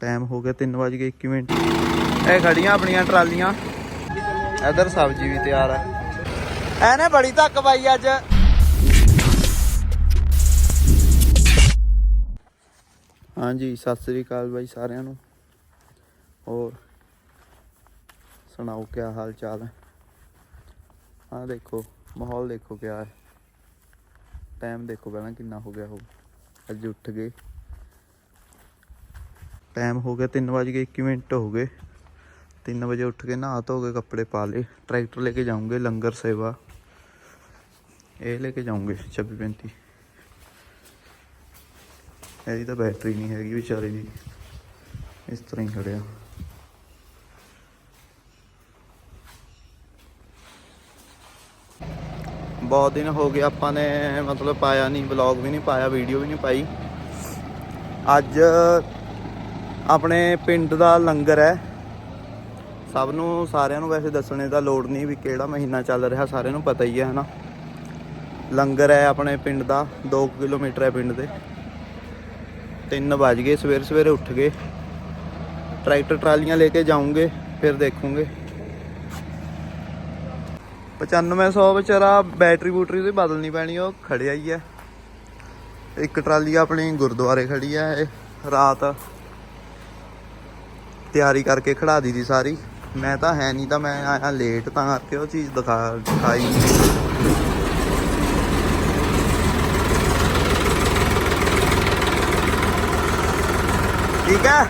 Time ਹੋ ਗਿਆ 3:21 minute. ਇਹ ਖੜੀਆਂ ਆਪਣੀਆਂ ਟਰਾਲੀਆਂ। ਇਧਰ ਸਬਜ਼ੀ ਵੀ ਤਿਆਰ ਹੈ ਐਨੇ ਬੜੀ ਧੱਕ ਪਾਈ ਅੱਜ। ਹਾਂਜੀ, ਸਤਿ ਸ੍ਰੀ ਅਕਾਲ ਬਾਈ ਸਾਰਿਆਂ ਨੂੰ। ਹੋਰ, ਸੁਣਾਓ ਕਿਆ ਹਾਲ ਚਾਲ ਹੈ ਆਹ ਦੇਖੋ, ਮਾਹੌਲ ਦੇਖੋ ਕਿਆ ਹੈ। ਟਾਈਮ ਦੇਖੋ ਪਹਿਲਾਂ ਕਿੰਨਾ ਹੋ ਗਿਆ ਹੋ ਅੱਜ ਉੱਠ ਗਏ। ਟਾਈਮ ਹੋ ਗਿਆ 3:21 ਮਿੰਟ ਹੋ ਗਏ। 3 ਵਜੇ ਉੱਠ ਕੇ ਨਹਾ ਧੋ ਕੇ ਕੱਪੜੇ ਪਾ ਲਏ। ਟਰੈਕਟਰ ਲੈ ਕੇ ਜਾਉਂਗੇ ਲੰਗਰ ਸੇਵਾ। ਇਹ ਲੈ ਕੇ ਜਾਉਂਗੇ 2635 ਇਹਦੀ ਤਾਂ ਬੈਟਰੀ ਨਹੀਂ ਹੈਗੀ, ਵਿਚਾਰੇ ਦੀ। ਇਸ ਤਰ੍ਹਾਂ ਹੀ ਖੜਿਆ। ਬਹੁਤ ਦਿਨ ਹੋ ਗਏ ਆਪਾਂ ਨੇ ਮਤਲਬ ਪਾਇਆ ਨਹੀਂ, ਵਲੌਗ ਵੀ ਨਹੀਂ ਪਾਇਆ, ਵੀਡੀਓ ਵੀ ਨਹੀਂ ਪਾਈ। ਅੱਜ ਆਪਣੇ ਪਿੰਡ ਦਾ ਲੰਗਰ ਹੈ। ਸਭ ਨੂੰ ਸਾਰਿਆਂ ਨੂੰ ਵੈਸੇ ਦੱਸਣੇ ਦਾ ਲੋੜ ਨਹੀਂ ਵੀ ਕਿਹੜਾ ਮਹੀਨਾ ਚੱਲ ਰਿਹਾ, ਸਾਰਿਆਂ ਨੂੰ ਪਤਾ ਹੀ ਹੈ, ਹਨਾ। ਲੰਗਰ ਹੈ ਆਪਣੇ ਪਿੰਡ ਦਾ 2 ਕਿਲੋਮੀਟਰ ਹੈ ਪਿੰਡ ਦੇ। 3 ਵਜ ਗਏ, ਸਵੇਰ ਸਵੇਰੇ ਉੱਠ ਗਏ। ਟਰੈਕਟਰ ਟਰਾਲੀਆਂ ਲੈ ਕੇ ਜਾਉਂਗੇ ਫਿਰ ਦੇਖੂਗੇ। 9500 ਵਿਚਾਰਾ ਬੈਟਰੀ ਬੂਟਰੀ ਦੀ ਬਦਲਣੀ ਪੈਣੀ, ਉਹ ਖੜਿਆ ਹੀ ਹੈ। ਇੱਕ ਟਰਾਲੀ ਆਪਣੀ ਗੁਰਦੁਆਰੇ ਖੜੀ ਹੈ, ਇਹ ਰਾਤ ਤਿਆਰੀ ਕਰਕੇ ਖੜਾ ਦੀ ਦੀ ਸਾਰੀ। ਮੈਂ ਤਾਂ ਹੈ ਨਹੀਂ ਤਾਂ ਮੈਂ ਆਇਆ ਲੇਟ ਤਾਂ ਕਰਕੇ ਉਹ ਚੀਜ਼ ਦਿਖਾ ਦਿਖਾਈ ਠੀਕ ਹੈ?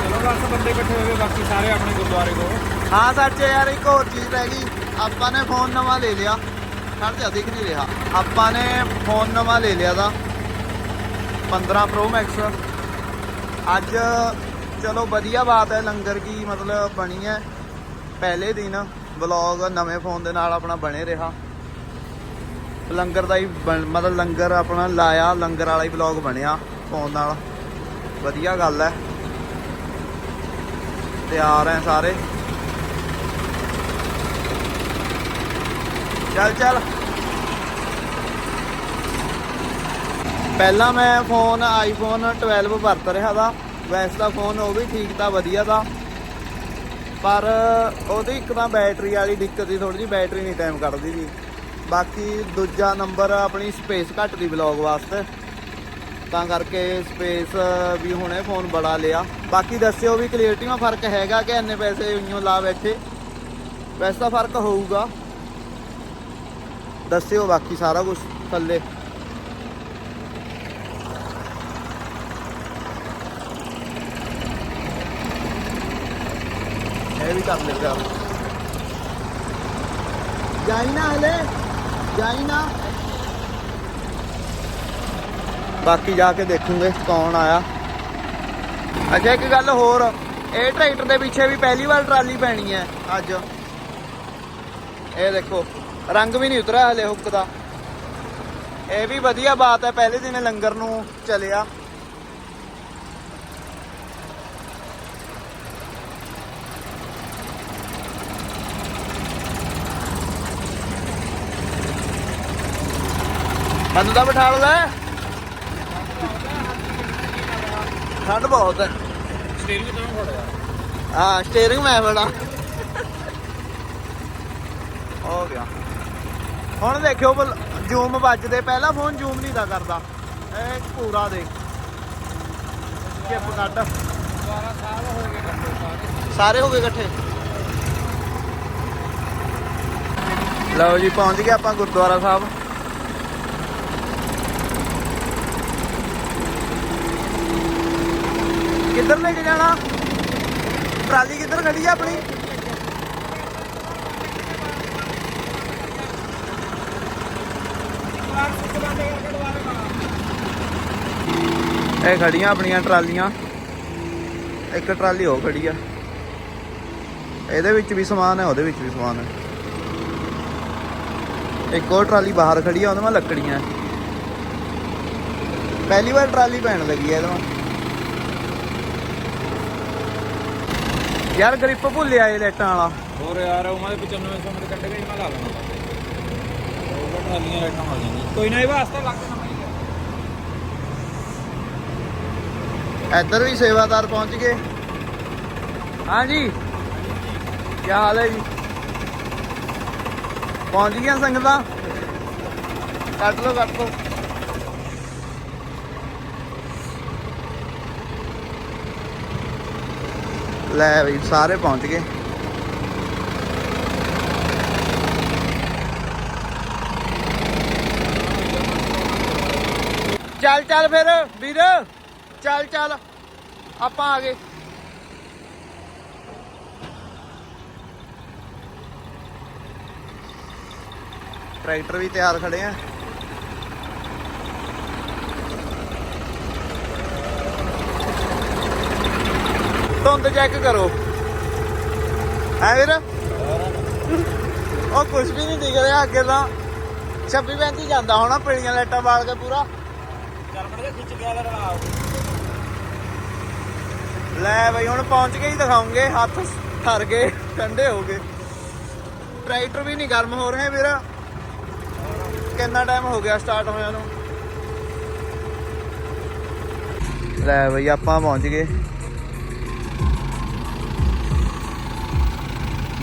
ਚਲੋ ਬਸ ਬੰਦੇ ਇਕੱਠੇ ਹੋ ਗਏ ਬਾਕੀ ਸਾਰੇ ਆਪਣੇ ਗੁਰਦੁਆਰੇ ਕੋਲ। ਹਾਂ ਸੱਚ ਯਾਰ ਇੱਕ ਹੋਰ ਚੀਜ਼ ਰਹਿ ਗਈ। ਆਪਾਂ ਨੇ ਫੋਨ ਨਵਾਂ ਲੈ ਲਿਆ। ਖੜ ਜਾ ਦਿਖ ਨਹੀਂ ਰਿਹਾ। ਆਪਾਂ ਨੇ ਫੋਨ ਨਵਾਂ ਲੈ ਲਿਆ ਦਾ 15 Pro Max ਅੱਜ ਚਲੋ ਵਧੀਆ ਬਾਤ ਹੈ, ਲੰਗਰ ਕੀ ਮਤਲਬ ਬਣੀ ਹੈ। ਪਹਿਲੇ ਦਿਨ ਵਲੌਗ ਨਵੇਂ ਫੋਨ ਦੇ ਨਾਲ ਆਪਣਾ ਬਣੇ ਰਿਹਾ। ਲੰਗਰ ਦਾ ਹੀ ਬਣ- ਮਤਲਬ ਲੰਗਰ ਆਪਣਾ ਲਾਇਆ, ਲੰਗਰ ਵਾਲਾ ਹੀ ਵਲੌਗ ਬਣਿਆ ਫੋਨ ਨਾਲ। ਵਧੀਆ ਗੱਲ ਹੈ। ਤਿਆਰ ਹੈ ਸਾਰੇ। ਚੱਲ ਚੱਲ। ਪਹਿਲਾਂ ਮੈਂ ਫੋਨ ਆਈਫੋਨ 12 ਵਰਤ ਰਿਹਾ ਦਾ ਵੈਸੇ ਤਾਂ ਫੋਨ ਉਹ ਵੀ ਠੀਕ ਤਾਂ ਵਧੀਆ ਦਾ ਪਰ ਉਹਦੀ ਇੱਕ ਤਾਂ ਬੈਟਰੀ ਵਾਲੀ ਦਿੱਕਤ ਸੀ ਥੋੜੀ ਜਿਹੀ ਬੈਟਰੀ ਨਹੀਂ ਟਾਈਮ ਕੱਢਦੀ ਜੀ ਬਾਕੀ ਦੂਜਾ ਨੰਬਰ ਆਪਣੀ ਸਪੇਸ ਘੱਟ ਦੀ ਵਲੌਗ ਵਾਸਤੇ। ਤਾਂ ਕਰਕੇ ਸਪੇਸ ਵੀ ਹੁਣੇ ਫੋਨ ਬੜਾ ਲਿਆ। ਬਾਕੀ ਦੱਸਿਓ ਵੀ ਕਲੀਅਰਟੀ ਮਾ ਫ਼ਰਕ ਹੈਗਾ ਕਿ ਇੰਨੇ ਪੈਸੇ ਉਈਓ ਲਾ ਬੈਠੇ? ਵੈਸੇ ਤਾਂ ਫ਼ਰਕ ਹੋਊਗਾ। ਦੱਸਿਓ ਬਾਕੀ ਸਾਰਾ ਕੁਝ ਥੱਲੇ। ਕਰ ਜਾਈ ਨਾ ਹਲੇ ਜਾਈ ਨਾ। ਬਾਕੀ ਜਾ ਕੇ ਦੇਖੂਗੇ ਕੌਣ ਆਇਆ। ਅੱਛਾ ਇੱਕ ਗੱਲ ਹੋਰ। ਇਹ ਟਰੈਕਟਰ ਦੇ ਪਿੱਛੇ ਵੀ ਪਹਿਲੀ ਵਾਰ ਟਰਾਲੀ ਪੈਣੀ ਹੈ ਅੱਜ। ਇਹ ਦੇਖੋ ਰੰਗ ਵੀ ਨਹੀਂ ਉਤਰਿਆ ਹਲੇ ਹੁੱਕ ਦਾ। ਇਹ ਵੀ ਵਧੀਆ ਬਾਤ ਹੈ ਪਹਿਲੇ ਦਿਨ ਲੰਗਰ ਨੂੰ ਚਲਿਆ। ਮੈਨੂੰ ਤਾਂ ਬਿਠਾ ਲੈ। ਠੰਡ ਬਹੁਤ ਹੈ। ਸਟੀਅਰਿੰਗ ਤੋਂ ਫੜਿਆ ਹਾਂ ਸਟੀਅਰਿੰਗ ਮੈਂ ਫੜਾ ਹੋ ਗਿਆ। ਹੁਣ ਦੇਖਿਓ ਜ਼ੂਮ ਵੱਜਦੇ। ਪਹਿਲਾਂ ਫੋਨ ਜ਼ੂਮ ਨਹੀਂ ਦਾ ਕਰਦਾ। ਇਹ ਪੂਰਾ ਦੇਖ। ਚਿੱਪ ਕੱਢ। 12 ਸਾਲ ਹੋ ਗਏ ਇਕੱਠੇ ਸਾਰੇ। ਸਾਰੇ ਹੋ ਗਏ ਇਕੱਠੇ। ਲਓ ਜੀ ਪਹੁੰਚ ਗਏ ਆਪਾਂ ਗੁਰਦੁਆਰਾ ਸਾਹਿਬ। ਕਿੱਧਰ ਲੈ ਕੇ ਜਾਣਾ? ਟਰਾਲੀ ਕਿੱਧਰ ਖੜੀ ਆ ਆਪਣੀ? ਇਹ ਖੜੀਆਂ ਆਪਣੀਆਂ ਟਰਾਲੀਆਂ। ਇੱਕ ਟਰਾਲੀ ਹੋ ਖੜੀ ਆ। ਇਹਦੇ ਵਿੱਚ ਵੀ ਸਮਾਨ ਹੈ, ਉਹਦੇ ਵਿੱਚ ਵੀ ਸਮਾਨ ਹੈ। ਇੱਕ ਹੋਰ ਟਰਾਲੀ ਬਾਹਰ ਖੜੀ ਆ, ਉਹਦੇ ਨਾਲ ਲੱਕੜੀਆਂ। ਪਹਿਲੀ ਵਾਰ ਟਰਾਲੀ ਪੈਣ ਲੱਗੀ ਆ ਇਹਦੇ ਨਾਲ। ਯਾਰ ਗ੍ਰਿਪ ਭੁੱਲਿਆ ਇਹ ਲੈਟਾਂ ਵਾਲਾ। ਹੋਰ ਯਾਰ ਉਹਨਾਂ ਦੇ 9500 ਮਿੰਟ ਕੱਢ ਕੇ ਮੈਂ ਲਾ ਲੈਣਾ ਉਹ ਟਰਾਲੀਆਂ ਰੇਟਾਂ ਹੋ ਜਾਂਦੀਆਂ। ਕੋਈ ਨਾ ਇਹ ਵਾਸਤਾ ਲੱਗ ਜਾਣਾ ਇੱਧਰ ਵੀ ਸੇਵਾਦਾਰ ਪਹੁੰਚ ਗਏ। ਹਾਂ ਜੀ ਕੀ ਹਾਲ ਹੈ ਜੀ? ਪਹੁੰਚ ਗਈਆਂ ਸੰਗਤਾਂ? ਕੱਟ ਲਓ ਕੱਟ ਲਓ। ਲੈ ਵੀ ਸਾਰੇ ਪਹੁੰਚ ਗਏ। ਚੱਲ ਚੱਲ ਫਿਰ, ਵੀਰ। ਚੱਲ ਚੱਲ। ਆਪਾਂ ਆ ਗਏ। ਟਰੈਕਟਰ ਵੀ ਤਿਆਰ ਖੜੇ ਆ। ਧੁੰਦ ਚੈੱਕ ਕਰੋ। ਹੈ ਵੀਰ? ਉਹ ਕੁਝ ਵੀ ਨਹੀਂ ਦਿਖ ਰਿਹਾ ਅੱਗੇ ਤਾਂ। 26 35 ਜਾਂਦਾ ਹੋਣਾ, ਪੀਲੀਆਂ ਲਾਈਟਾਂ ਬਾਲ ਕੇ ਪੂਰਾ। ਚੱਲ ਮੜ ਖਿੱਚ ਗਿਆ ਲੜਾ ਲੈ ਬਈ, ਹੁਣ ਪਹੁੰਚ ਕੇ ਹੀ ਦਿਖਾਉਂਗੇ, ਹੱਥ ਥਰ ਗਏ ਠੰਡੇ ਹੋ ਗਏ। ਟਰੈਕਟਰ ਵੀ ਨਹੀਂ ਗਰਮ ਹੋ ਰਹੇ ਵੀਰ। ਕਿੰਨਾ ਟਾਈਮ ਹੋ ਗਿਆ ਸਟਾਰਟ ਹੋਇਆ ਨੂੰ? ਲੈ ਬਈ, ਆਪਾਂ ਪਹੁੰਚ ਗਏ।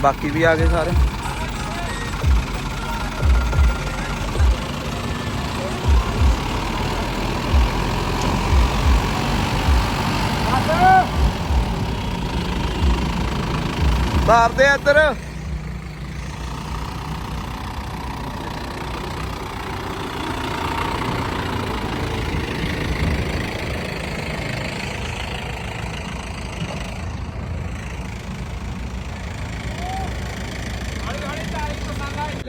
ਬਾਕੀ ਵੀ ਆ ਗਏ ਸਾਰੇ ਬਾਹਰ ਦੇ ਇੱਧਰ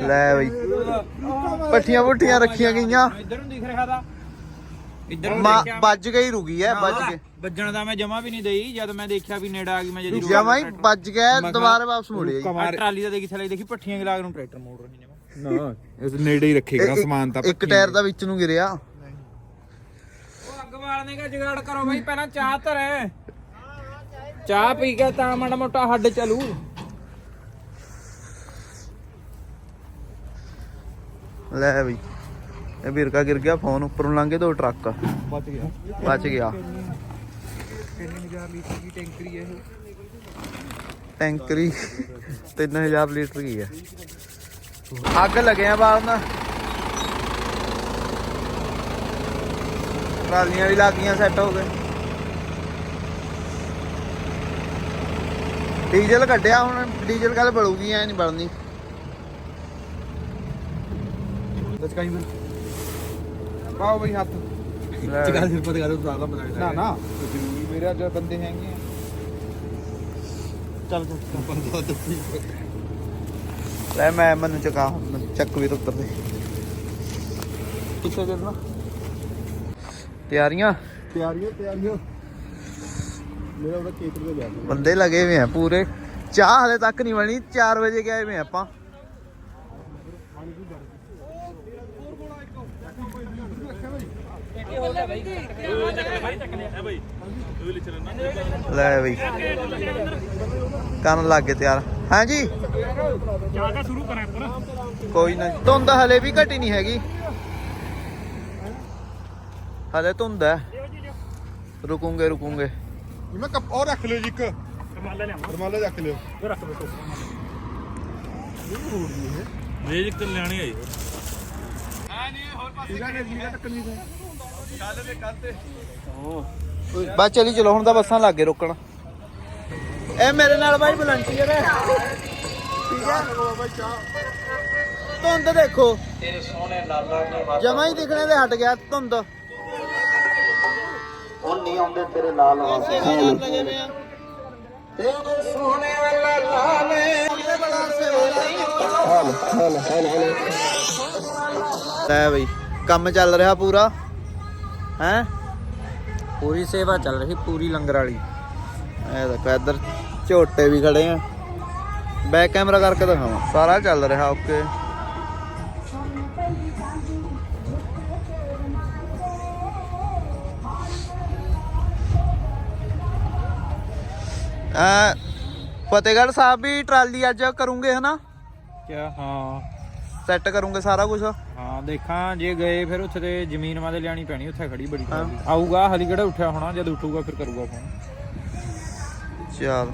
ਲੈ ਬਈ। ਪੱਠੀਆਂ ਪੁੱਠੀਆਂ ਰੱਖੀਆਂ ਗਈਆਂ। ਇੱਧਰ ਨੂੰ ਦਿਖ ਰਿਹਾ ਦਾ ਇੱਧਰ ਨੂੰ ਮਾ ਦੇਖਿਆ। ਵੱਜ ਗਈ ਰੁਕੀ ਐ ਵੱਜ ਕੇ ਵੱਜਣ ਦਾ ਮੈਂ ਜਮਾ ਵੀ ਨਹੀਂ ਦਈ ਜਦ ਮੈਂ ਦੇਖਿਆ ਵੀ ਨੇੜਾ ਆ ਗਈ ਮੈਂ ਜਦੀ ਜਮਾ ਹੀ ਵੱਜ ਗਿਆ ਦੁਬਾਰਾ ਵਾਪਸ ਮੁੜਿਆ ਜੀ ਆਹ ਟਰਾਲੀ ਦਾ ਦੇਖੀ ਥਲੇ ਦੇਖੀ ਪੱਠੀਆਂ ਗਲਾਗ ਨੂੰ ਟਰੈਕਟਰ ਮੋੜ ਰਹੀ ਨੇ ਨਾ ਇਸ ਨੇੜੇ ਹੀ ਰੱਖੇਗਾ ਇੱਕ- ਸਮਾਨ ਤਾਂ ਇੱਕ ਟਾਇਰ ਦਾ। ਵਿੱਚ ਨੂੰ ਗਿਰਿਆ। ਉਹ ਅੱਗ ਬਾਲਣੇ ਦਾ ਜੁਗਾੜ ਕਰੋ ਬਈ ਪਹਿਲਾਂ ਚਾਹ ਧਰੇ। ਚਾਹ ਪੀ ਕੇ ਤਾਂ ਮਾੜਾ ਮੋਟਾ ਹੱਡ ਚਲੂ। ਲੈ ਬਈ। ਇਹ ਬਿਰਕਾ ਗਿਰ ਗਿਆ ਫੋਨ ਉੱਪਰੋਂ ਲੰਘੇ ਦੋ ਟਰੱਕ। ਬਚ ਗਿਆ। ਬਚ ਗਿਆ। ਕਿੰਨੇ ਹਜ਼ਾਰ ਲੀਟਰ ਦੀ ਟੈਂਕਰੀ ਹੈ ਇਹ। ਟੈਂਕਰੀ 3000 ਲੀਟਰ ਕੀ ਹੈ। ਅੱਗ ਲੱਗਿਆ ਬਾਲਣ ਟਰਾਲੀਆਂ ਵੀ ਲੱਗੀਆਂ ਸੈੱਟ ਹੋ ਗਏ। ਡੀਜ਼ਲ ਕੱਢਿਆ ਹੁਣ। ਡੀਜ਼ਲ ਕੱਲ ਬਲੂਗੀ ਐ ਨਹੀਂ ਬਲਣੀ। ਦਚਕਾਈ ਮੈਂ ਪਾਓ ਬਈ ਹੱਥ। ਲੈ ਸਿਰ ਪਤਾ ਕਰ ਸਾਰਾ ਬਣਾ ਨਾ ਨਾ ਜ਼ਰੂਰੀ ਮੇਰੇ ਅੱਜ ਬੰਦੇ ਹੈਗੇ ਆ। ਚੱਲ ਚੱਲ ਲੈ ਮੈਂ ਮੈਨੂੰ ਚਕਾ ਮੈਨੂੰ ਚੱਕ ਵੀ ਉੱਤਰ ਦੇ। ਕਿੱਥੇ ਕਰਨਾ ਤਿਆਰੀਆਂ? ਤਿਆਰੀਆਂ ਤਿਆਰੀਆਂ। ਮੇਰਾ ਉਹਦਾ ਕੇਤਰ ਦੇ ਲਿਆ ਬੰਦੇ ਲਗੇ ਹੋਏ ਆ ਪੂਰੇ। ਚਾਹ ਹਲੇ ਤੱਕ ਨਹੀਂ ਬਣੀ 4 ਵਜੇ ਗਏ ਹੋਏ ਆਪਾਂ। ਲੈ ਬਈ। ਕਰਨ ਲੱਗ ਗਏ ਤਿਆਰ। ਹਾਂਜੀ? ਚਾਹ ਸ਼ੁਰੂ ਕਰਾਂ ਪੂਰਾ ਕੋਈ ਨਾ। ਧੁੰਦ ਹਲੇ ਵੀ ਘਟੀ ਨਹੀਂ ਹੈਗੀ। ਹਲੇ ਧੁੰਦ ਹੈ। ਰੁਕੂਗੇ ਰੁਕੂਗੇ। ਮੈਂ ਕੱਪ ਉਹ ਰੱਖ ਲਿਓ ਜੀ ਇੱਕ। ਰਮਾਲਾ ਲਿਆਵਾਂ ਰਮਾਲਾ ਰੱਖ ਲਿਓ। ਰੱਖ ਬੈਠੋ ਮੇਜ ਇੱਕ ਲੈਣੀ ਆਈ। ਬਸ ਚਲੀ ਚਲੋ ਹੁਣ ਤਾਂ ਬੱਸਾਂ ਲੱਗੇ ਰੋਕਣ। ਇਹ ਮੇਰੇ ਨਾਲ ਬਾਈ ਵਲੰਟੀਅਰ ਹੈ। ਠੀਕ ਹੈ? ਧੁੰਦ ਦੇਖੋ। ਤੇਰੇ ਸੋਹਣੇ ਲਾਲਾ ਨੇ ਜਮਾ ਹੀ ਦਿਖਣੇ ਤੇ ਹਟ ਗਿਆ ਧੁੰਦ। ਹੁਣ ਨਹੀਂ ਆਉਂਦੇ ਤੇਰੇ ਲਾਲ ਤੇਰੇ ਸੋਹਣੇ ਵਾਲਾ ਲਾਲੇ ਬੜਾ ਲੈ ਬਈ ਕੰਮ ਚੱਲ ਰਿਹਾ ਪੂਰਾ। ਹੈ ਪੂਰੀ ਸੇਵਾ ਚੱਲ ਰਹੀ ਪੂਰੀ ਲੰਗਰ ਵਾਲੀ ਇਹ ਦੇਖੋ ਇੱਧਰ ਝੋਟੇ ਵੀ ਖੜੇ ਆ ਬੈਕ ਕੈਮਰਾ ਕਰਕੇ ਦਿਖਾਵਾਂ ਸਾਰਾ ਚੱਲ ਰਿਹਾ ਓਕੇ ਆ ਫਤਿਹਗੜ੍ਹ ਸਾਹਿਬ ਵੀ ਟਰਾਲੀ ਅੱਜ ਕਰੂੰਗੇ ਹਨਾ ਕਿਆ ਹਾਂ ਸੈੱਟ ਕਰੂੰਗੇ ਸਾਰਾ ਕੁਝ ਹਾਂ ਦੇਖਾਂ ਜੇ ਗਏ ਫਿਰ ਉੱਥੇ ਤੇ ਜ਼ਮੀਨ ਮਾਦੇ ਲਿਆਣੀ ਪੈਣੀ ਉੱਥੇ ਖੜੀ ਬੜੀ ਹਾਂ। ਆਊਗਾ ਹਲੀ ਕਿਹੜਾ ਉੱਠਿਆ ਹੋਣਾ ਜਦ ਉੱਠੂਗਾ ਫਿਰ ਕਰੂਗਾ ਫੋਨ। ਚਲ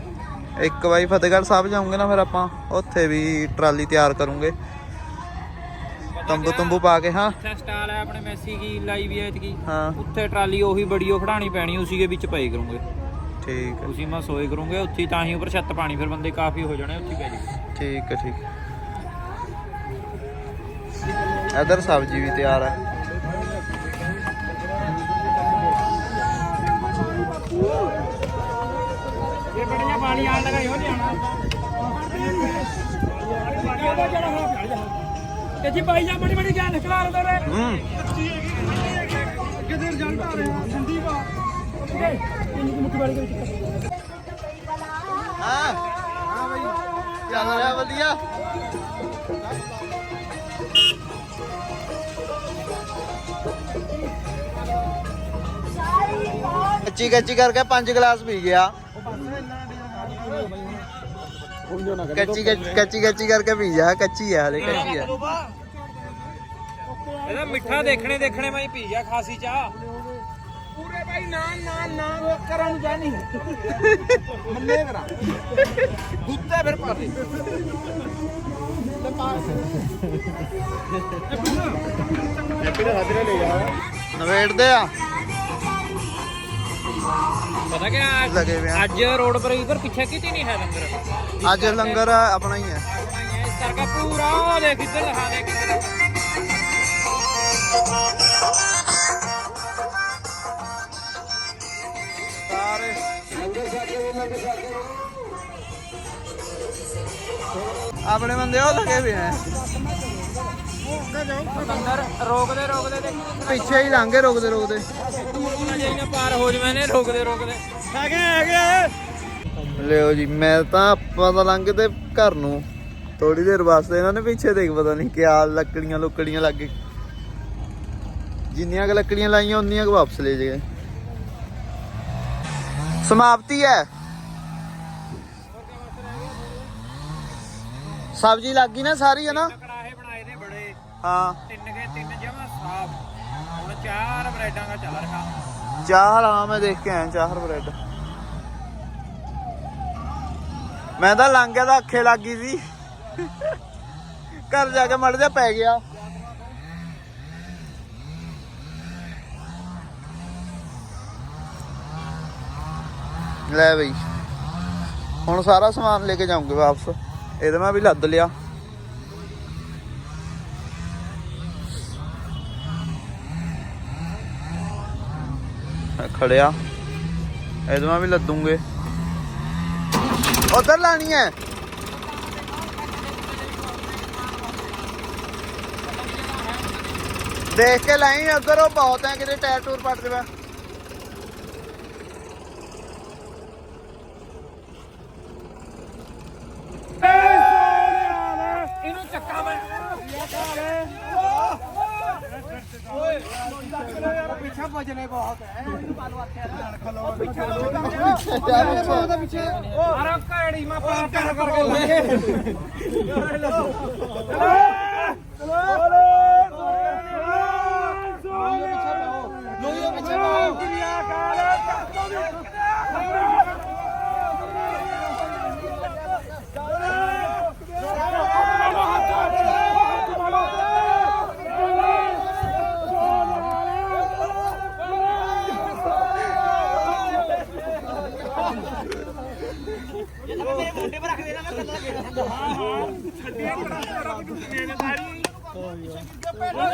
ਇੱਕ ਵਾਰੀ ਫਤਿਹਗੜ੍ਹ ਸਾਹਿਬ ਜਾਉਂਗੇ ਨਾ ਫਿਰ ਆਪਾਂ ਉੱਥੇ ਵੀ ਟਰਾਲੀ ਤਿਆਰ ਕਰੂੰਗੇ। ਤੰਬੂ ਤੰਬੂ ਪਾ ਕੇ ਹਾਂ। ਸਟਾਲ ਹੈ ਆਪਣੇ ਮੈਸੀ ਕੀ ਲਾਈ ਵੀ ਐਤਕੀ ਹਾਂ। ਉੱਥੇ ਟਰਾਲੀ ਉਹੀ ਬੜੀ ਉਹ ਖੜਾਣੀ ਪੈਣੀ ਉਸੇ ਦੇ ਵਿੱਚ ਪਏ ਕਰੂੰਗੇ। ਠੀਕ ਹੈ। ਉਸੇ ਮਾ ਸੋਏ ਕਰੂੰਗੇ ਉੱਥੇ ਹੀ ਤਾਂ ਹੀ ਉੱਪਰ ਛੱਤ ਪਾਣੀ ਫਿਰ ਬੰਦੇ ਕਾਫੀ ਹੋ ਜਾਣੇ ਉੱਥੇ ਹੀ ਪੈ ਜਾਊਗੇ ਠੀਕ ਹੈ ਠੀਕ ਹੈ। ਇਧਰ ਸਬਜ਼ੀ ਵੀ ਤਿਆਰ ਹੈ ਇਹ ਬੜੀਆਂ ਪਾਣੀ ਆਣ ਲਗਾ ਇਹੋ ਨਹੀਂ ਤੇ ਜੀ ਭਾਈ ਜਾ ਬੜੀ ਬੜੀ ਜਾਨ ਨਿਕਲਾ ਰਹੇ ਰੇ ਹੂੰ। ਕਿਧਰ ਜਾਂਦਾ ਰਿਹਾ ਸੰਦੀਪ ਇੰਨੀ ਮੁੱਠੀ ਵਾਲੀ ਦੇ ਹਾਂ। ਹਾਂ ਬਈ। ਚੱਲ ਰਿਹਾ ਵਧੀਆ। ਕੱਚੀ ਕੱਚੀ ਕਰਕੇ ਪੰਜ ਗਲਾਸ ਪੀ ਗਿਆ। ਕੱਚੀ ਕੱਚੀ- ਕੱਚੀ ਕੱਚੀ ਕਰਕੇ ਪੀ ਜਾ ਕੱਚੀ ਹੈ ਹਲੇ ਕੱਚੀ ਹੈ ਇਹਦਾ ਮਿੱਠਾ ਦੇਖਣੇ ਦੇਖਣੇ ਮੈਂ ਪੀ ਗਿਆ ਖਾਸੀ ਚਾਹ। ਪੂਰੇ ਭਾਈ ਨਾ ਨਾ ਨਾ ਕਰਾਂ ਨੂੰ ਜਾਣੀ। ਮੰਨੇ ਕਰਾਂ। ਦੁੱਤੇ ਫਿਰ ਪਾ ਦੇ। ਨਵੇੜਦੇ ਆ। ਪਤਾ ਕਿ ਲਗੇ ਹੋਏ ਆ। ਅੱਜ ਰੋਡ ਪਰ ਇਧਰ ਪਿੱਛੇ ਕਿਤੇ ਨਹੀਂ ਹੈ ਲੰਗਰ। ਅੱਜ ਲੰਗਰ ਆਪਣਾ ਹੀ ਹੈ। ਆਪਣਾ ਹੀ ਹੈ ਇਸ ਕਰਕੇ ਪੂਰਾ ਉਹ ਦੇਖ ਇੱਧਰ ਦਿਖਾ ਦੇ। ਕਿੱਧਰ ਸਾਰੇ ਆਪਣੇ ਬੰਦੇ ਉਹ ਲਗੇ ਰੋਕਦੇ ਰੋਕਦੇ ਦੇਖੀ ਪਿੱਛੇ ਹੀ ਲੰਘੇ ਰੁਕਦੇ ਰੁਕਦੇ। ਨਾ ਜਾਈ ਨਾ ਪਾਰ ਹੋ ਜਵੇਂ ਨੇ ਰੋਕਦੇ ਰੋਕਦੇ। ਹੈਗੇ ਹੈਗੇ ਲਿਓ ਜੀ ਮੈਂ ਤਾਂ ਆਪਾਂ ਤਾਂ ਲੰਘ ਤੇ ਘਰ ਨੂੰ। ਥੋੜੀ ਦੇਰ ਵਾਸਤੇ ਇਹਨਾਂ ਨੇ ਪਿੱਛੇ ਦੇਖ ਪਤਾ ਨਹੀਂ ਕਿਆ ਲੱਕੜੀਆਂ ਲੁੱਕੜੀਆਂ ਲੱਗ ਗਈ ਜਿੰਨੀਆਂ ਕੁ ਲੱਕੜੀਆਂ ਲਾਈਆਂ ਉਨੀਆਂ ਕੁ ਵਾਪਸ ਲੈ ਜਗੇ ਸਮਾਪਤੀ ਹੈ। ਸਬਜ਼ੀ ਲੱਗ ਗਈ ਨਾ ਸਾਰੀ ਹੈ ਨੇ ਹਾਂ। ਤਿੰਨ ਕੇ ਤਿੰਨ ਜਮਾ ਸਾਫ਼। ਹੁਣ ਚਾਰ ਬ੍ਰੈਡਾਂ ਦਾ ਚੱਲ ਰਿਹਾ। ਚਾਰ ਹਾਂ ਮੈਂ ਦੇਖ ਕੇ ਆਇਆ ਚਾਰ ਬ੍ਰੈਡ। ਮੈਂ ਤਾਂ ਲੰਘ ਗਿਆ ਤਾਂ ਅੱਖੇ ਲੱਗ ਗਈ ਸੀ। ਘਰ ਜਾ ਕੇ ਮੜ ਜਾ ਪੈ ਗਿਆ। ਲੈ ਬਈ। ਹੁਣ ਸਾਰਾ ਸਮਾਨ ਲੈ ਕੇ ਜਾਉਂਗੇ ਵਾਪਸ। ਇਹਦੇ ਮੈਂ ਵੀ ਲੱਦ ਲਿਆ। ਖੜਿਆ। ਇਹਦੇ ਮੈਂ ਵੀ ਲੱਦੂਗੇ। ਉਧਰ ਲਾਣੀ ਹੈ ਦੇਖ ਕੇ ਲਾਈ ਉਧਰ ਉਹ ਬਹੁਤ ਹੈ ਕਿਤੇ ਟਾਇਰ ਟੂਰ ਪੜ ਜਾਵੇ ਇਹਨੂੰ ਚੱਕਾ ਮੈਂ ਅਰੇ ਕੜੀ ਮਾ ਪਾਰ ਕਰ ਕਰਕੇ ਲੱਗੇ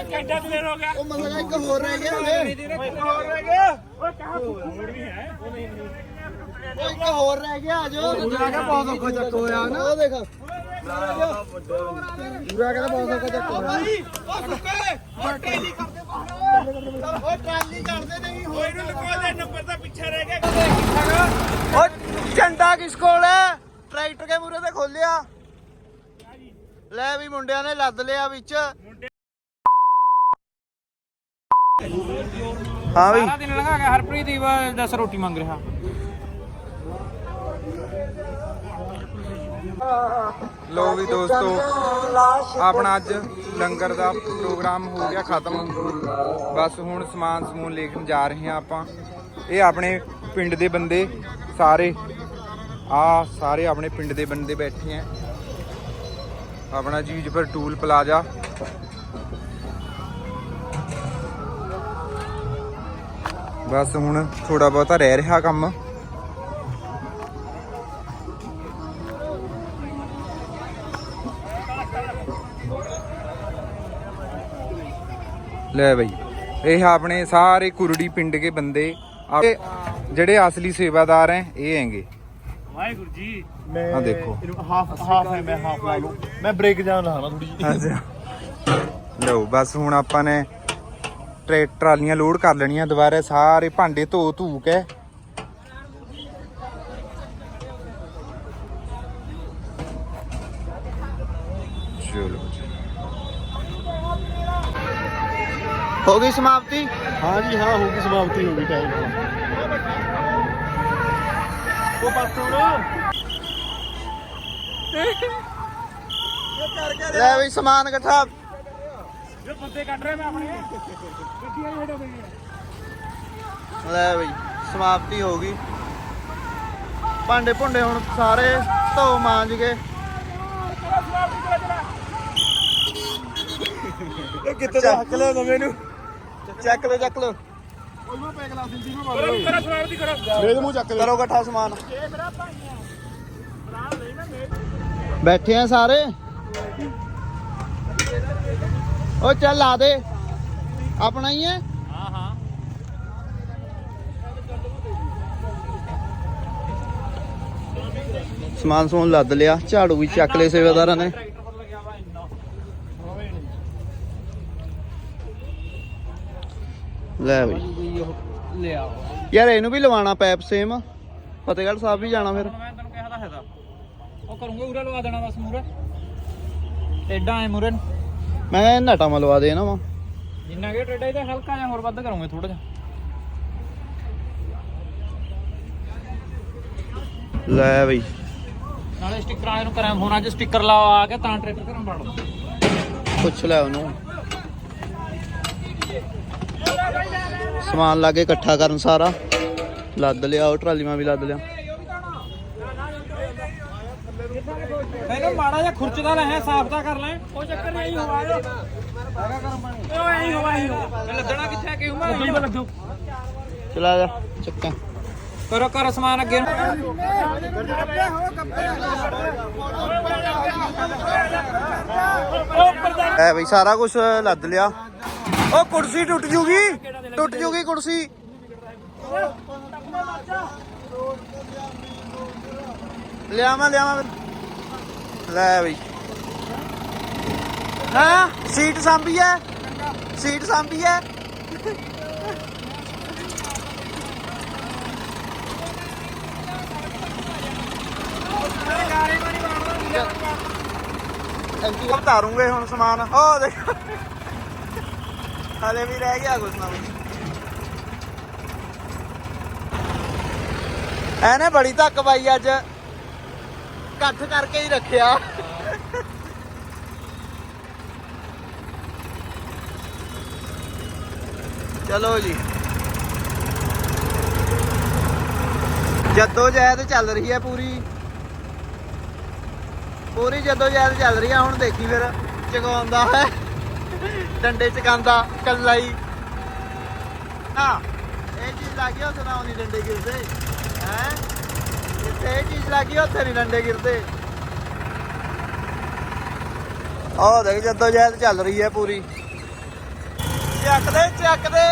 ਕਿੱਡਾ ਦੇਰ ਹੋ ਗਿਆ ਉਹ ਮਸਲਾ ਇੱਕ ਹੋਰ ਰਹਿ ਗਿਆ ਹਲੇ ਹੋਰ ਰਹਿ ਗਿਆ ਉਹ ਇੱਕ ਹੋਰ ਰਹਿ ਗਿਆ ਆਜੋ ਪੂਰਾ ਕਾ ਬਹੁਤ ਔਖਾ ਚੱਕ ਹੋਇਆ ਨਾ। ਉਹ ਦੇਖ। ਪੂਰਾ ਕਹਿੰਦਾ ਬਹੁਤ ਔਖਾ ਚੱਕ ਹੋਇਆ। ਉਹ ਟਰਾਲੀ ਕਰਦੇ ਨਹੀਂ ਹੋਏ ਨੂੰ ਲਗੋ ਦੇ ਨੰਬਰ ਤਾਂ ਪਿੱਛੇ ਰਹਿ ਗਿਆ। ਉਹ ਝੰਡਾ ਕਿਸ ਕੋਲ ਹੈ? ਟਰੈਕਟਰ ਕੇ ਮੂਰੇ ਤੇ ਖੋਲਿਆ। ਲੈ ਵੀ ਮੁੰਡਿਆਂ ਨੇ ਲੱਦ ਲਿਆ ਵਿੱਚ। ਹਾਂ ਵੀ। ਸਾਰਾ ਦਿਨ ਲੰਘਾ ਗਿਆ। ਹਰਪ੍ਰੀਤ ਹੀ ਬਸ 10 ਰੋਟੀ ਮੰਗ ਰਿਹਾ। ਲੋ ਵੀ ਦੋਸਤੋ, ਆਪਣਾ ਅੱਜ ਲੰਗਰ ਦਾ ਪ੍ਰੋਗਰਾਮ ਹੋ ਗਿਆ ਖਤਮ। ਬਸ ਹੁਣ ਸਮਾਨ ਸਮੂਨ ਲੈ ਕੇ ਜਾ ਰਹੇ ਹਾਂ ਆਪਾਂ। ਇਹ ਆਪਣੇ ਪਿੰਡ ਦੇ ਬੰਦੇ ਸਾਰੇ। ਆ ਸਾਰੇ ਆਪਣੇ ਪਿੰਡ ਦੇ ਬੰਦੇ ਬੈਠੇ ਆ। ਆਪਣਾ ਜੀਜਪੁਰ ਟੂਲ ਪਲਾਜ਼ਾ। ਬਸ ਹੁਣ ਥੋੜਾ ਬਹੁਤਾ ਰਹਿ ਰਿਹਾ ਕੰਮ। ਲੈ ਬਈ। ਇਹ ਆਪਣੇ ਸਾਰੇ ਕੁਰੜੀ ਪਿੰਡ ਕੇ ਬੰਦੇ ਆ- ਜਿਹੜੇ ਅਸਲੀ ਸੇਵਾਦਾਰ ਹੈ ਇਹ ਹੈਗੇ। ਵਾਹਿਗੁਰੂ ਜੀ। ਮੈਂ ਆਹ ਦੇਖੋ। ਹਾਫ ਹਾਫ ਹੈ ਮੈਂ ਹਾਫ ਲਾ ਲੂ ਮੈਂ ਬ੍ਰੇਕ ਜਾਣ ਲਾਣਾ ਥੋੜੀ ਅੱਛਾ। ਲਓ ਬਸ ਹੁਣ ਆਪਾਂ ਨੇ ਟਰੇ ਟਰਾਲੀਆਂ ਲੋਡ ਕਰ ਲੈਣੀਆਂ। ਦੁਬਾਰਾ ਸਾਰੇ ਭਾਂਡੇ ਧੋ ਧੂ ਕੇ ਹੋ ਗਈ ਸਮਾਪਤੀ? ਹਾਂ ਜੀ ਹਾਂ ਹੋ ਗਈ ਸਮਾਪਤੀ ਹੋ ਗਈ ਟਾਈਮ ਉਹ ਲੈ ਵੀ ਸਮਾਨ ਇਕੱਠਾ। ਜੋ ਬੰਦੇ ਕੱਢ ਰਹੇ ਮੈਂ ਆਪਣੇ। ਗੱਡੀਆਂ ਹੀ ਹਟਾ ਦੇਣੀਆਂ ਲੈ ਬਈ ਸਮਾਪਤੀ ਹੋ ਗਈ। ਭਾਂਡੇ ਭੁੰਡੇ ਹੁਣ ਸਾਰੇ ਧੋ ਮਾਂਜ ਕੇ। ਇਹ ਕਿੱਥੇ ਦਾ ਹੱਕ ਲਿਆ ਨਵੇਂ ਨੂੰ ਚੱਕ ਲੋ ਚੱਕ ਲੋ ਉਹ ਮੈਂ ਪੈਕ ਲਾ ਦਿੰਦੀ ਮੈਂ ਕਰੋ ਕਰੋ ਸਵਾਗਤ ਕਰੋ ਮੇਰੇ ਮੂੰਹ ਚੱਕ ਲੈ ਕਰੋ ਇਕੱਠਾ ਸਮਾਨ। ਬੈਠੇ ਆ ਸਾਰੇ? ਉਹ ਚੱਲ ਲਾ ਦੇ। ਆਪਣਾ ਹੀ ਹੈ ਹਾਂ ਹਾਂ? ਸਮਾਨ ਸਮੂਨ ਲੱਦ ਲਿਆ। ਝਾੜੂ ਵੀ ਚੱਕ ਲਏ ਸੇਵਾਦਾਰਾਂ ਨੇ ਟਰੈਕਟਰ ਪਰ ਲੱਗਿਆ ਵਾ ਇੰਨਾ ਲੈ ਬਈ ਲਿਆ ਯਾਰ ਇਹਨੂੰ ਵੀ ਲਵਾਉਣਾ ਪੈਪ ਸੇਮ ਫਤਿਹਗੜ੍ਹ ਸਾਹਿਬ ਵੀ ਜਾਣਾ ਫਿਰ। ਮੈਂ ਤੈਨੂੰ ਕਿਹਾ ਤਾਂ ਹੈਗਾ। ਉਹ ਕਰੂੰਗਾ ਉਰੇ ਲਵਾ ਦੇਣਾ ਬਸ ਮੂਰੇ ਟੇਡਾ ਐ ਮੂਰੇ ਨੂੰ ਮੈਂ ਕਿਹਾ ਨਟਾ ਮਲਵਾ ਦੇ ਨਾ ਵਾ। ਜਿੰਨਾ ਕਿ ਟੇਡਾ ਇਹਦਾ ਹਲਕਾ ਜਿਹਾ ਹੋਰ ਵੱਧ ਕਰੂੰਗੇ ਥੋੜਾ ਜਿਹਾ। ਲੈ ਬਈ ਨਾਲੇ ਸਟicker ਵਾਲੇ ਨੂੰ ਕਰਾਂ ਫੋਨਾਂ 'ਚ ਸਟicker ਲਵਾ ਕੇ ਤਾਂ ਟਰੈਕਟਰ ਘਰੋਂ ਵੜ ਲਓ। ਪੁੱਛ ਲੈ ਉਹਨੂੰ। ਸਮਾਨ ਲਾ ਕੇ ਇਕੱਠਾ ਕਰਨ ਸਾਰਾ। ਲੱਦ ਲਿਆ ਉਹ ਟਰਾਲੀਆਂ ਵੀ ਲੱਦ ਲਿਆ। ਮੈਨੂੰ ਮਾੜਾ ਜਿਹਾ ਖੁਰਚਦਾ ਲੈ ਸਾਫ਼ ਤਾਂ ਕਰ ਲੈ। ਉਹ ਚੱਕਰ ਨਹੀਂ ਹੋਵਾ ਹੈਗਾ ਗਰਮ ਪਾਣੀ ਉਹ ਐਂ ਹੋਵਾ ਹੀ। ਹੋਵਾ ਲੱਦਣਾ ਕਿੱਥੇ ਕਿ ਹੁਮਾ ਲੱਦੂ ਲੱਦੂ ਚਲਾ ਜਾ ਚੱਕਾਂ। ਕਰੋ ਕਰੋ ਸਮਾਨ ਅੱਗੇ। ਐ ਬਈ ਸਾਰਾ ਕੁਝ ਲੱਦ ਲਿਆ। ਉਹ ਕੁਰਸੀ ਟੁੱਟ ਜੂਗੀ। ਟੁੱਟ ਜੂਗੀ ਕੁਰਸੀ। ਲਿਆਵਾਂ ਲਿਆਵਾਂ। ਲੈ ਬਈ। ਹਾਂ? ਸੀਟ ਸਾਂਭੀ ਐ? ਸੀਟ ਸਾਂਭੀ ਐ? ਐਂਟੀ ਉਤਾਰੂਗੇ ਹੁਣ ਸਮਾਨ। ਉਹ ਦੇਖ। ਹਲੇ ਵੀ ਰਹਿ ਗਿਆ ਕੁਛ ਨਾ ਕੁਛ। ਐਨੇ ਬੜੀ ਧੱਕ ਪਾਈ ਅੱਜ। ਇਕੱਠ ਕਰਕੇ ਹੀ ਰੱਖਿਆ। ਚਲੋ ਜੀ। ਜੱਦੋ ਜਹਿਦ ਚੱਲ ਰਹੀ ਹੈ ਪੂਰੀ। ਪੂਰੀ ਜੱਦੋ ਜਹਿਦ ਚੱਲ ਰਹੀ ਹੈ ਹੁਣ ਦੇਖੀ ਫਿਰ ਚਗਾਉਂਦਾ ਹੈ। ਡੰਡੇ ਚਕਾਉਂਦਾ ਕੱਲਾ ਹੀ। ਹਾਂ, ਇਹ ਚੀਜ਼ ਲੱਗੀ ਉੱਥੇ ਨਾ ਨਹੀਂ ਡੰਡੇ ਗਿਰਦੇ। ਹੈ? ਜਿੱਥੇ ਇਹ ਚੀਜ਼ ਲੱਗੀ ਉੱਥੇ ਨਹੀਂ ਡੰਡੇ ਗਿਰਦੇ। ਆਹ ਦੇਖ ਜੱਦੋ ਜਹਿਦ ਚੱਲ ਰਹੀ ਹੈ ਪੂਰੀ। ਚੱਕਦੇ ਚੱਕਦੇ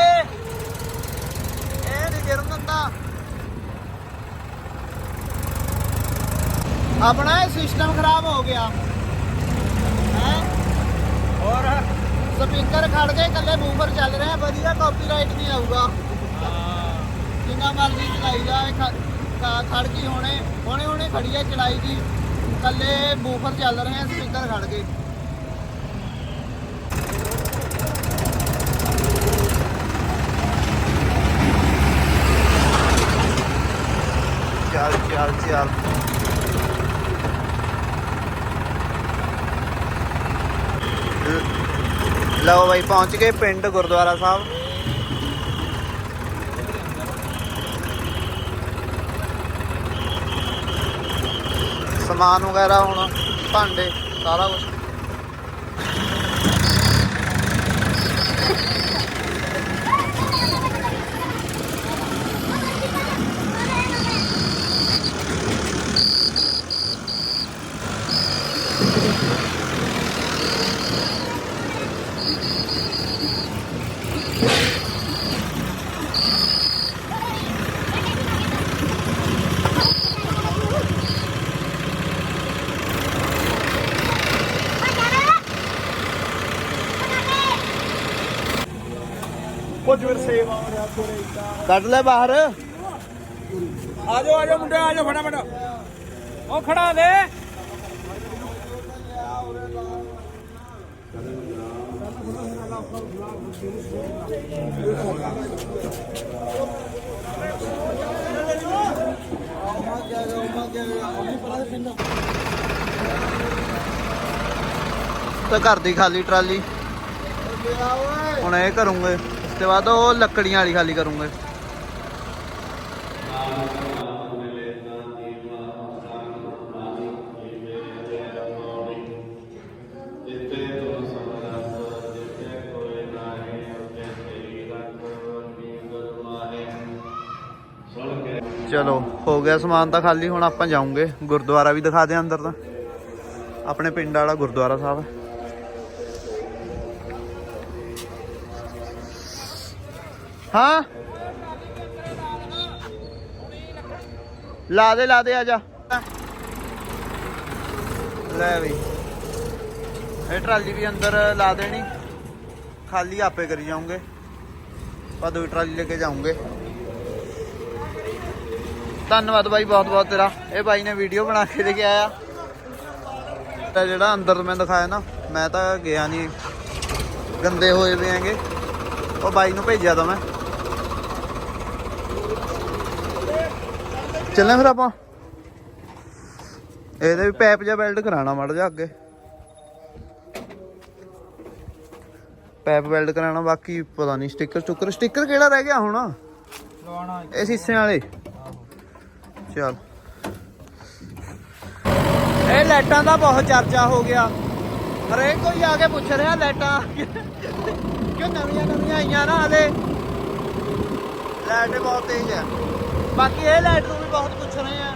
ਇਹ ਨਹੀਂ ਗਿਰਨ ਦਿੰਦਾ। ਆਪਣਾ ਇਹ ਸਿਸਟਮ ਖਰਾਬ ਹੋ ਗਿਆ ਹੈ ਹੋਰ ਸਪੀਕਰ ਖੜ ਕੇ ਇਕੱਲੇ ਬੂਫਰ ਚੱਲ ਰਿਹਾ ਵਧੀਆ ਕਾਪੀਰਾਈਟ ਨਹੀਂ ਆਊਗਾ। ਜਿੰਨਾ ਮਰਜ਼ੀ ਚਲਾਈ ਜਾਏ ਖੜ ਗਈ ਹੋਣੇ, ਹੁਣੇ ਹੁਣੇ ਖੜੀ ਹੈ ਚਲਾਈ ਦੀ ਇਕੱਲੇ ਬੂਫਰ ਚੱਲ ਰਹੇ ਆ, ਸਪੀਕਰ ਖੜ ਗਏ। ਚੱਲ ਚੱਲ ਚੱਲ ਲਓ ਬਾਈ ਪਹੁੰਚ ਗਏ ਪਿੰਡ ਗੁਰਦੁਆਰਾ ਸਾਹਿਬ। ਸਮਾਨ ਵਗੈਰਾ ਹੁਣ ਭਾਂਡੇ ਸਾਰਾ ਕੁਝ ਕੱਢ ਲੈ ਬਾਹਰ। ਆ ਜਾਓ ਆ ਜਾਓ ਮੁੰਡੇ ਆ ਜਾਓ ਫਟਾਫਟ। ਉਹ ਖੜਾ ਦੇ। ਤਾਂ ਘਰ ਦੀ ਖਾਲੀ ਟਰਾਲੀ। ਹੁਣ ਇਹ ਕਰੂੰਗੇ। ਉਸ ਤੋਂ ਬਾਅਦ ਉਹ ਲੱਕੜੀਆਂ ਵਾਲੀ ਖਾਲੀ ਕਰੂੰਗੇ। ਹੋ ਗਿਆ ਸਮਾਨ ਤਾਂ ਖਾਲੀ, ਹੁਣ ਆਪਾਂ ਜਾਉਂਗੇ ਗੁਰਦੁਆਰਾ ਵੀ ਦਿਖਾ ਦੇ ਅੰਦਰ ਤਾਂ। ਆਪਣੇ ਪਿੰਡ ਵਾਲਾ ਗੁਰਦੁਆਰਾ ਸਾਹਿਬ। ਹਾਂ? ਲਾ ਦੇ ਲਾ ਦੇ, ਆ ਜਾ। ਲੈ ਵੀ। ਇਹ ਟਰਾਲੀ ਵੀ ਅੰਦਰ ਲਾ ਦੇਣੀ। ਖਾਲੀ ਆਪੇ ਕਰੀ ਜਾਉਂਗੇ ਆਪਾਂ ਦੂਜੀ ਟਰਾਲੀ ਲੈ ਕੇ ਜਾਉਂਗੇ ਧੰਨਵਾਦ ਬਾਈ ਬਹੁਤ ਬਹੁਤ ਤੇਰਾ ਇਹ ਬਾਈ ਨੇ ਵੀਡੀਓ ਬਣਾ ਕੇ ਦੇ ਕੇ ਆਇਆ ਤਾਂ ਜਿਹੜਾ ਅੰਦਰ ਮੈਂ ਦਿਖਾਇਆ ਨਾ ਮੈਂ ਤਾਂ ਗਿਆ ਨਹੀਂ ਗੰਦੇ ਹੋਏ ਵੇ ਹੈਗੇ ਉਹ ਬਾਈ ਨੂੰ ਭੇਜਿਆ ਤਾਂ ਮੈਂ ਚੱਲਾਂ ਫਿਰ ਆਪਾਂ ਇਹਦੇ ਵੀ ਪੈਪ ਜਿਹਾ ਵੈਲਡ ਕਰਾਣਾ ਮੜ ਜਾ ਅੱਗੇ ਪੈਪ ਵੈਲਡ ਕਰਾਣਾ ਬਾਕੀ ਪਤਾ ਨਹੀਂ ਸਟicker ਸਟੁੱਕਰ ਸਟicker ਕਿਹੜਾ ਰਹਿ ਗਿਆ ਹੁਣ ਲਵਾਣਾ ਇਹ ਸੀਸੇ ਵਾਲੇ ਚੱਲ ਇਹ ਲਾਈਟਾਂ ਦਾ ਬਹੁਤ ਚਰਚਾ ਹੋ ਗਿਆ। ਹਰੇਕ ਕੋਈ ਆ ਕੇ ਪੁੱਛ ਰਿਹਾ ਲਾਈਟਾਂ। ਕਿਉਂ ਨਵੀਆਂ ਨਵੀਆਂ ਆਈਆਂ ਨਾ ਹਲੇ? ਲਾਈਟ ਬਹੁਤ ਤੇਜ਼ ਹੈ। ਬਾਕੀ ਇਹ ਲਾਈਟ ਨੂੰ ਵੀ ਬਹੁਤ ਪੁੱਛ ਰਹੇ ਆ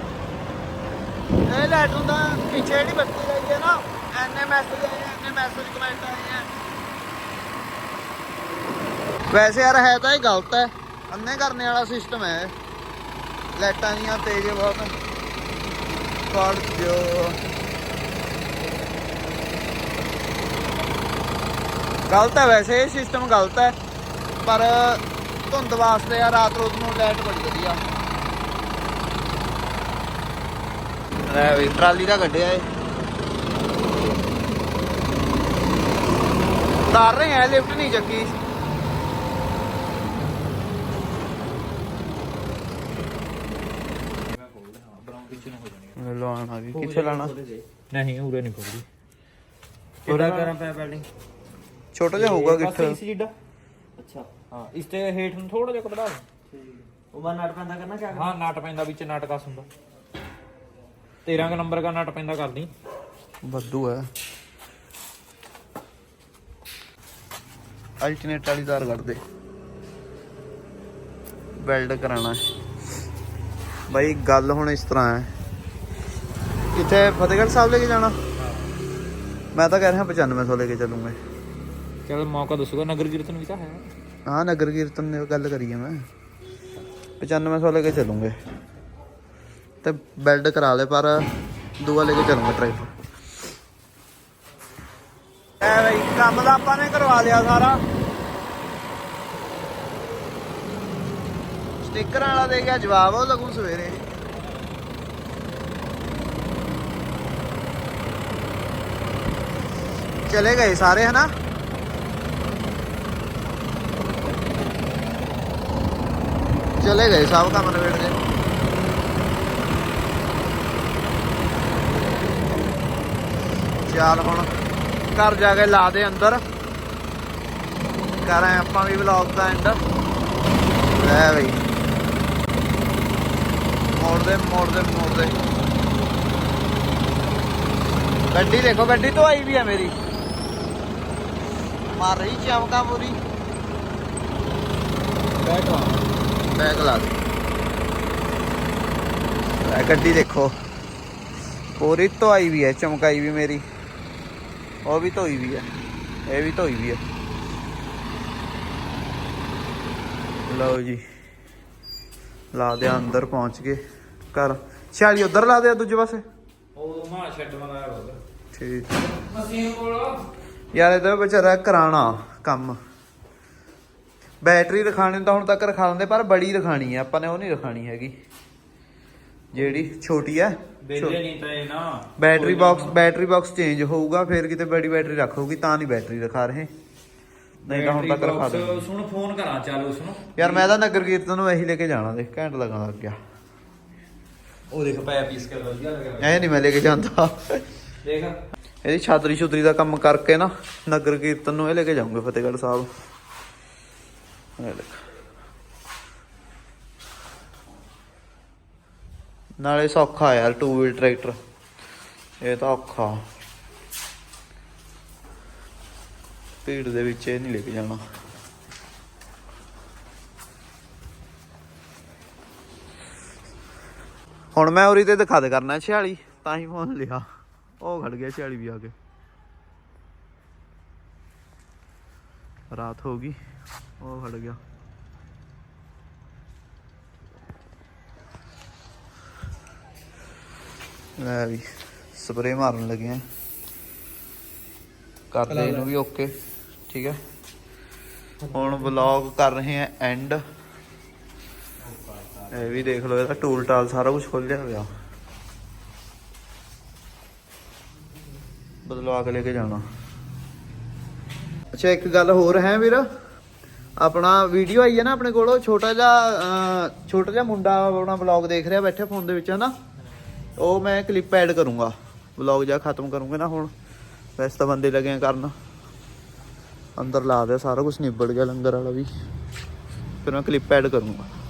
ਇਹ ਲਾਈਟ ਨੂੰ ਤਾਂ ਪਿੱਛੇ ਜਿਹੜੀ ਬੱਤੀ ਲਾਈ ਹੈ ਨਾ ਐਨੇ ਮੈਸੇਜ ਆਏ ਐਨੇ ਮੈਸੇਜ ਕਮੈਂਟ ਆਏ ਆ। ਵੈਸੇ ਯਾਰ, ਹੈ ਤਾਂ ਇਹ ਗਲਤ ਹੈ। ਅੰਨੇ ਕਰਨੇ ਵਾਲਾ ਸਿਸਟਮ ਹੈ ਲਾਈਟਾਂ ਦੀਆਂ ਤੇਜ਼ ਬਹੁਤ। ਕਾਰਡ ਜੋ ਗਲਤ ਹੈ ਵੈਸੇ, ਇਹ ਸਿਸਟਮ ਗਲਤ ਹੈ ਪਰ ਧੁੰਦ ਵਾਸਤੇ ਆ, ਰਾਤ ਰੋਜ਼ ਨੂੰ ਲਾਈਟ ਬੜੀ ਵਧੀਆ। ਲੈ ਵੀ, ਟਰਾਲੀ ਦਾ ਕੱਢਿਆ ਏ ਤਾਰ ਰਹੇ ਆ, ਲਿਫਟ ਨਹੀਂ ਚੱਕੀ। ਲਾਣਾ ਵੀ ਕਿੱਥੇ ਲਾਣਾ ਨਹੀਂ ਉਰੇ ਨਹੀਂ ਪੜਦੀ ਉਰੇ ਕਰਾਂ ਪੈ ਬਿਲਡਿੰਗ ਛੋਟਾ ਜਿਹਾ ਹੋਊਗਾ ਬਸ ਕਿੱਥੇ? ਇਸ ਜਿੱਡਾ ਅੱਛਾ। ਹਾਂ ਇਸ ਤੇ ਹੇਠ ਨੂੰ ਥੋੜਾ ਜਿਹਾ ਕਢਾ ਉਹ ਮੈਂ ਨਟ ਪੈਂਦਾ ਕਰਨਾ ਕਿਆ ਹਾਂ ਨਟ ਪੈਂਦਾ ਵਿੱਚ ਨਟ ਕਸ ਹੁੰਦਾ। 13 ਕ ਨੰਬਰ ਦਾ ਨਟ ਪੈਂਦਾ ਕਰਦੀ ਬੱਦੂ ਹੈ। ਅਲਟਰਨੇਟ ਵਾਲੀ ਤਾਰ ਕੱਢ ਦੇ। ਵੈਲਡ ਕਰਾਣਾ ਹੈ ਬਾਈ ਗੱਲ ਹੁਣ ਇਸ ਤਰ੍ਹਾਂ ਹੈ। ਕਿੱਥੇ ਫਤਿਹਗੜ੍ਹ ਸਾਹਿਬ ਲੈ ਕੇ ਜਾਣਾ ਮੈਂ ਤਾਂ ਕਹਿ ਰਿਹਾ 9500 ਲੈ ਕੇ ਚੱਲੂਗੇ ਚਲ ਮੌਕਾ ਦੱਸੂਗਾ ਨਗਰ ਕੀਰਤਨ ਵੀ ਤਾਂ ਹੈ ਹਾਂ ਨਗਰ ਕੀਰਤਨ ਦੀ ਗੱਲ ਕਰੀਏ ਮੈਂ 9500 ਲੈ ਕੇ ਚੱਲੂਗੇ ਤੇ ਬੈਲਡ ਕਰਾ ਲੈ ਪਰ ਦੂਆ ਲੈ ਕੇ ਚੱਲੂਗੇ ਟਰਾਈਪਰ ਐ ਬਈ ਕੰਮ ਤਾਂ ਆਪਾਂ ਨੇ ਕਰਵਾ ਲਿਆ ਸਾਰਾ ਸਟicker ਵਾਲਾ ਦੇ ਗਿਆ ਜਵਾਬ ਉਹ ਲੱਗੂ ਸਵੇਰੇ ਚਲੇ ਗਏ ਸਾਰੇ, ਹਨਾ? ਚਲੇ ਗਏ ਸਭ ਕੰਮ ਨਵੇੜ ਕੇ। ਚੱਲ ਹੁਣ ਘਰ ਜਾ ਕੇ ਲਾ ਦੇ ਅੰਦਰ। ਕਰ ਆਪਾਂ ਵੀ ਵਲੌਗ ਦਾ ਐਂਡ ਲੈ ਬਈ। ਮੋੜਦੇ ਮੋੜਦੇ ਮੋੜਦੇ। ਗੱਡੀ ਦੇਖੋ, ਗੱਡੀ ਤੋਂ ਆਈ ਵੀ ਹੈ ਮੇਰੀ। ਮਾਰ ਰਹੀ ਚਮਕਾ ਪੂਰੀ ਬੈਕ ਲਾ ਬੈਕ ਲਾ ਦੇ ਇਹ ਗੱਡੀ ਦੇਖੋ। ਪੂਰੀ ਧੋਈ ਵੀ ਹੈ ਚਮਕਾਈ ਵੀ ਮੇਰੀ। ਉਹ ਵੀ ਧੋਈ ਵੀ ਹੈ। ਇਹ ਵੀ ਧੋਈ ਵੀ ਹੈ। ਲਓ ਜੀ। ਲਾ ਦੇ ਅੰਦਰ ਪਹੁੰਚ ਗਏ। ਘਰ। ਛਾਲੀ ਉਧਰ ਲਾ ਦੇ ਯਾਰ ਇਹਦਾ ਵਿਚਾਰਾ ਕਰਾਣਾ ਕੰਮ। ਬੈਟਰੀ ਰਖਾਣੀ ਤਾਂ ਹੁਣ ਤੱਕ ਰਖਾ ਲੈਂਦੇ ਪਰ ਬੜੀ ਰਖਾਣੀ ਹੈ ਆਪਾਂ ਨੇ ਉਹ ਨਹੀਂ ਰਖਾਣੀ ਹੈਗੀ। ਜਿਹੜੀ ਛੋਟੀ ਹੈ ਵੇਲੇ ਨਹੀਂ ਤਾਂ ਇਹ ਨਾ। Battery box battery box change ਹੋਊਗਾ ਫਿਰ ਕਿਤੇ ਬੜੀ ਬੈਟਰੀ ਰੱਖੋਗੀ ਤਾਂ ਨਹੀਂ ਬੈਟਰੀ ਰਖਾ ਰਹੇ। ਨਹੀਂ ਤਾਂ ਹੁਣ ਤੱਕ ਰਖਾ ਦੇ ਸੁਣ ਫੋਨ ਕਰਾਂ ਚੱਲ ਉਸ ਨੂੰ। ਯਾਰ ਮੈਂ ਤਾਂ ਨਗਰ ਕੀਰਤਨ ਨੂੰ ਇਹੀ ਲੈ ਕੇ ਜਾਣਾ ਦੇਖ ਘੈਂਟ ਲੱਗਣ ਲੱਗ ਗਿਆ। ਉਹ ਦੇਖ ਪਾਇਆ ਪੀਸ ਕੇ ਵਧੀਆ ਲੱਗਿਆ। ਐ ਨਹੀਂ ਮੈਂ ਲੈ ਕੇ ਜਾਂਦਾ। ਦੇਖ। ਇਹਦੀ ਛਾਤਰੀ ਛੁਤਰੀ ਦਾ ਕੰਮ ਕਰਕੇ ਨਾ ਨਗਰ ਕੀਰਤਨ ਨੂੰ ਇਹ ਲੈ ਕੇ ਜਾਊਂਗੇ ਫਤਿਹਗੜ੍ਹ ਸਾਹਿਬ। ਇਹ ਦੇਖ ਨਾਲੇ ਸੌਖਾ ਯਾਰ ਟੂ ਵੀਲ ਟਰੈਕਟਰ ਇਹ ਤਾਂ ਔਖਾ। ਭੀੜ ਦੇ ਵਿੱਚ ਇਹ ਨਹੀਂ ਲੈ ਕੇ ਜਾਣਾ। ਹੁਣ ਮੈਂ ਉਰੀ ਤੇ ਦਿਖਾ ਦੇ ਕਰਨਾ 46 ਤਾਂ ਹੀ ਫੋਨ ਲਿਆ। ਉਹ ਖੜ ਗਿਆ 46 ਵੀ ਆ ਕੇ ਰਾਤ ਹੋ ਗਈ ਉਹ ਖੜ ਗਿਆ ਲੈ ਵੀ ਸਪਰੇ ਮਾਰਨ ਲੱਗੇ ਆ ਕਰਦੇ ਇਹਨੂੰ ਵੀ ਓਕੇ ਠੀਕ ਹੈ ਹੁਣ ਵਲੌਗ ਕਰ ਰਹੇ ਆ ਐਂਡ ਇਹ ਵੀ ਦੇਖ ਲਓ ਇਹਦਾ ਟੂਲ ਟਾਲ ਸਾਰਾ ਕੁਝ ਖੋਲਿਆ ਹੋਇਆ ਬਦਲਵਾ ਕੇ ਲੈ ਕੇ ਜਾਣਾ। ਅੱਛਾ, ਇੱਕ ਗੱਲ ਹੋਰ ਹੈ ਵੀਰ। ਆਪਣਾ ਵੀਡੀਓ ਆਈ ਹੈ ਨਾ ਆਪਣੇ ਕੋਲ ਉਹ ਛੋਟਾ ਜਿਹਾ ਛੋਟਾ ਜਿਹਾ ਮੁੰਡਾ ਆਪਣਾ ਵਲੌਗ ਦੇਖ ਰਿਹਾ ਬੈਠੇ ਫੋਨ ਦੇ ਵਿੱਚ, ਹਨਾ? ਉਹ ਮੈਂ ਕਲਿੱਪ ਐਡ ਕਰੂੰਗਾ। ਵਲੌਗ ਜਾ ਖਤਮ ਕਰੂੰਗਾ ਨਾ ਹੁਣ। ਵੈਸੇ ਤਾਂ ਬੰਦੇ ਲੱਗੇ ਕਰਨ। ਅੰਦਰ ਲਾ ਦਿਆ, ਸਾਰਾ ਕੁਝ ਨਿਬੜ ਗਿਆ ਲੰਗਰ ਵਾਲਾ ਵੀ। ਫਿਰ ਮੈਂ ਕਲਿੱਪ ਐਡ ਕਰੂੰਗਾ।